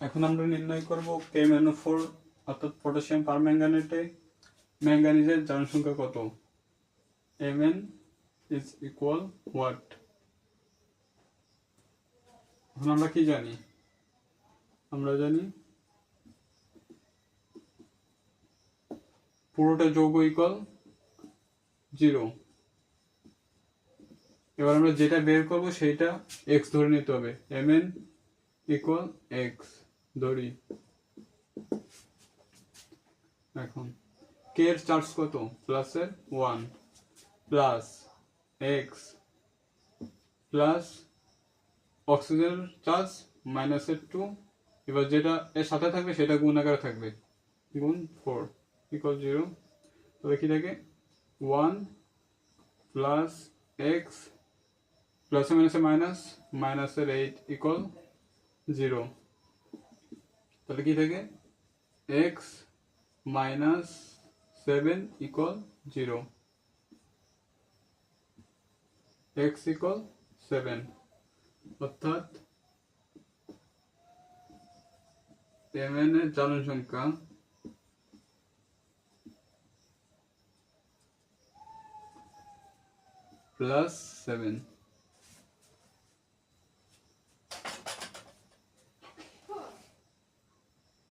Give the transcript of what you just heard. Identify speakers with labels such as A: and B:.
A: এখন আমরা নির্ণয় করব কে ম্যানো ফোর অর্থাৎ পটাশিয়াম পারম্যাঙ্গানেটে ম্যাঙ্গানিজের জনসংখ্যা কত? M N is equal what এখন আমরা কি জানি? আমরা জানি পুরোটা যৌগ ইকুয়াল জিরো এবার আমরা যেটা বের করব, সেইটা এক্স ধরে নিতে হবে। এম এন ইকুয়াল এক্স ধরি। এখন কে এর চার্জ কত? প্লাসের ওয়ান প্লাস এক্স প্লাস অক্সিজেনের চার্জ মাইনাসের টু এবার যেটা এর সাথে থাকবে সেটা গুণ আকারে থাকবে গুণ ফোর ইকুয়াল জিরো তবে কি থাকে? ওয়ান প্লাস এক্স প্লাসে মাইনাসে মাইনাস মাইনাসের এইট ইকুয়াল জিরো তাহলে কি থাকে x minus seven equal zero x equal seven অর্থাৎ এম এন এর জনসংখ্যা প্লাস সেভেন